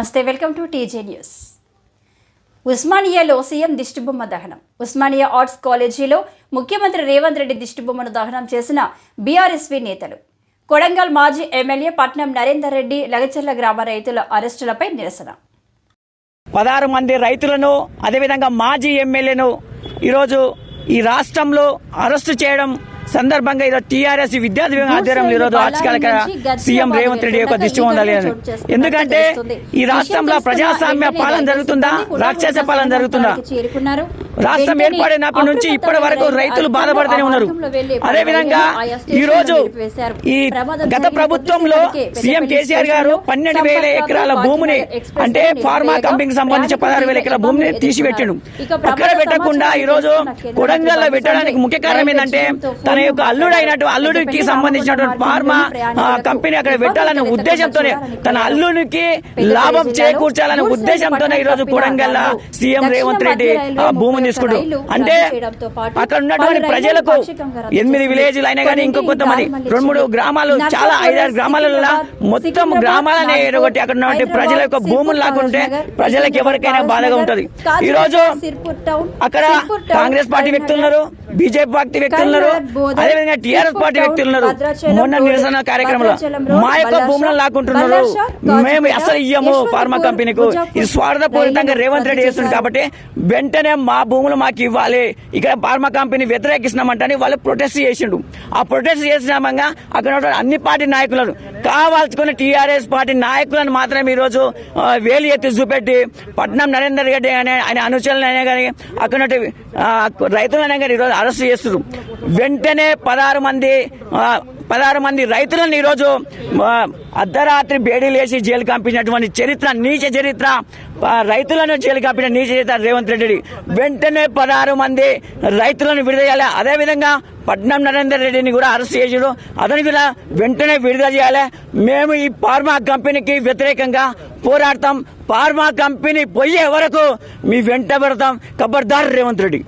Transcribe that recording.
నమస్తే welcome to TJ news. ఉస్మానియాలో CM దిష్టిబొమ్మ దహనం. ఉస్మానియా ఆర్ట్స్ కాలేజీలో ముఖ్యమంత్రి రేవంత్ రెడ్డి దిష్టిబొమ్మను దహనం చేసిన బీఆర్ఎస్వీ నేతలు. కొడంగల్ మాజీ ఎమ్మెల్యే పట్నం నరేందర్ రెడ్డి లగచర్ల గ్రామ రైతుల అరెస్టులపై నిరసన. పదహారు మంది రైతులను అదేవిధంగా మాజీ ఎమ్మెల్యేను ఈరోజు ఈ రాష్ట్రంలో అరెస్టు చేయడం సందర్భంగా ఈరోజు టీఆర్ఎస్ విద్యార్థి విభాగం ఆధ్వర్యంలో ఈరోజు ఆర్చికలక సీఎం రేవంత్ రెడ్డి యొక్క దృష్టి ఉండాలి ఎందుకంటే ఈ రాష్ట్రంలో ప్రజాస్వామ్య పాలన జరుగుతుందా? రాక్షస పాలన జరుగుతుందా? రాష్ట్రం ఏర్పడినప్పటి నుంచి ఇప్పటి వరకు రైతులు బాధపడుతూనే ఉన్నారు. అదే విధంగా ఈ రోజు ఈ గత ప్రభుత్వంలో సీఎం కేసీఆర్ గారు పన్నెండు వేల ఎకరాల భూమిని అంటే ఫార్మా కంపెనీకి సంబంధించి పదహారు వేల ఎకరాల భూమిని తీసిపెట్టిండు. అక్కడ పెట్టకుండా ఈ రోజు కొడంగల్లో పెట్టడానికి ముఖ్య కారణం ఏంటంటే తన యొక్క అల్లుడు అయినట్టు అల్లుడికి సంబంధించినటువంటి ఫార్మా కంపెనీ అక్కడ పెట్టాలనే ఉద్దేశంతోనే తన అల్లుడికి లాభం చేకూర్చాలనే ఉద్దేశంతోనే ఈ రోజు కొడంగల్ సీఎం రేవంత్ రెడ్డి ఆ భూమిని తీసుకుంటూ అంటే అక్కడ ఉన్నటువంటి ప్రజలకు ఎనిమిది విలేజ్లు అయినా కానీ ఇంకో కొంతమంది రెండు మూడు గ్రామాలు చాలా ఐదారు గ్రామాలలో మొత్తం గ్రామాలనే ఎరగొట్టి అక్కడ ఉన్నటువంటి ప్రజల యొక్క భూములు లాక్కుంటే ప్రజలకు ఎవరికైనా బాధగా ఉంటది. ఈ రోజు అక్కడ కాంగ్రెస్ పార్టీ వ్యక్తులు ఉన్నారు బీజేపీ పార్టీ వ్యక్తులు ఉన్నారు అదేవిధంగా టీఆర్ఎస్ పార్టీ వ్యక్తులు ఉన్నారు మొన్న నిరసన కార్యక్రమంలో మా యొక్క భూములను లాక్కుంటున్నారు మేము అసలు ఇయ్యము ఫార్మా కంపెనీకు. ఇది స్వార్థపూరితంగా రేవంత్ రెడ్డి చేస్తుంది కాబట్టి వెంటనే మా భూములు మాకు ఇవ్వాలి. ఇక్కడ ఫార్మా కంపెనీ వ్యతిరేకిస్తున్నామంటే వాళ్ళు ప్రొటెస్ట్ చేసిండు. ఆ ప్రొటెస్ట్ చేసినామంగా అక్కడ అన్ని పార్టీ నాయకులను కావాల్సుకున్న టీఆర్ఎస్ పార్టీ నాయకులను మాత్రం ఈ రోజు ఆ, వేలు ఎత్తి చూపెట్టి పట్నం నరేందర్ రెడ్డి అనే ఆయన అనుచరులు అయినా కానీ అక్కడ రైతులైనా కానీ ఈరోజు అరెస్ట్ చేస్తున్నారు. వెంటనే పదహారు మంది పదహారు మంది రైతులను ఈరోజు అర్ధరాత్రి బేడీలేసి జైలు కంపించినటువంటి చరిత్ర నీచ చరిత్ర రైతులను జైలు కంపిన నీచ చరిత్ర రేవంత్ రెడ్డి. వెంటనే పదహారు మంది రైతులను విడుదల చేయాలి. అదేవిధంగా పట్నం నరేందర్ రెడ్డిని కూడా అరెస్ట్ చేసాడు. అతని కూడా వెంటనే విడుదల చేయాలి. మేము ఈ ఫార్మా కంపెనీకి వ్యతిరేకంగా పోరాడతాం. ఫార్మా కంపెనీ పోయే వరకు మీ వెంట పెడతాం. కబర్దార్ రేవంత్ రెడ్డి.